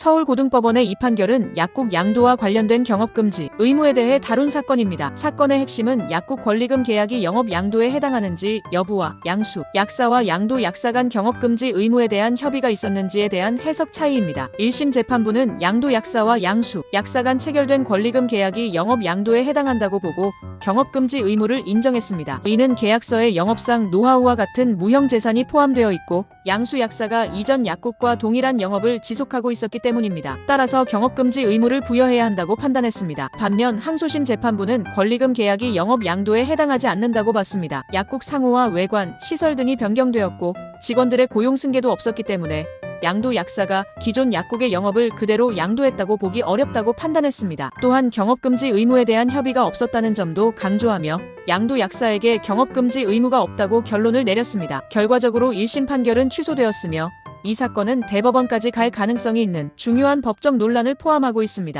서울고등법원의 이 판결은 약국 양도와 관련된 경업금지 의무에 대해 다룬 사건입니다. 사건의 핵심은 약국 권리금 계약이 영업 양도에 해당하는지 여부와 양수, 약사와 양도 약사 간 경업금지 의무에 대한 협의가 있었는지에 대한 해석 차이입니다. 1심 재판부는 양도 약사와 양수, 약사 간 체결된 권리금 계약이 영업 양도에 해당한다고 보고 경업금지 의무를 인정했습니다. 이는 계약서에 영업상 노하우와 같은 무형 재산이 포함되어 있고 양수 약사가 이전 약국과 동일한 영업을 지속하고 있었기 때문입니다. 따라서 경업금지 의무를 부여해야 한다고 판단했습니다. 반면 항소심 재판부는 권리금 계약이 영업 양도에 해당하지 않는다고 봤습니다. 약국 상호와 외관, 시설 등이 변경되었고 직원들의 고용 승계도 없었기 때문에 양도 약사가 기존 약국의 영업을 그대로 양도했다고 보기 어렵다고 판단했습니다. 또한 경업금지 의무에 대한 협의가 없었다는 점도 강조하며 양도 약사에게 경업금지 의무가 없다고 결론을 내렸습니다. 결과적으로 1심 판결은 취소되었으며 이 사건은 대법원까지 갈 가능성이 있는 중요한 법적 논란을 포함하고 있습니다.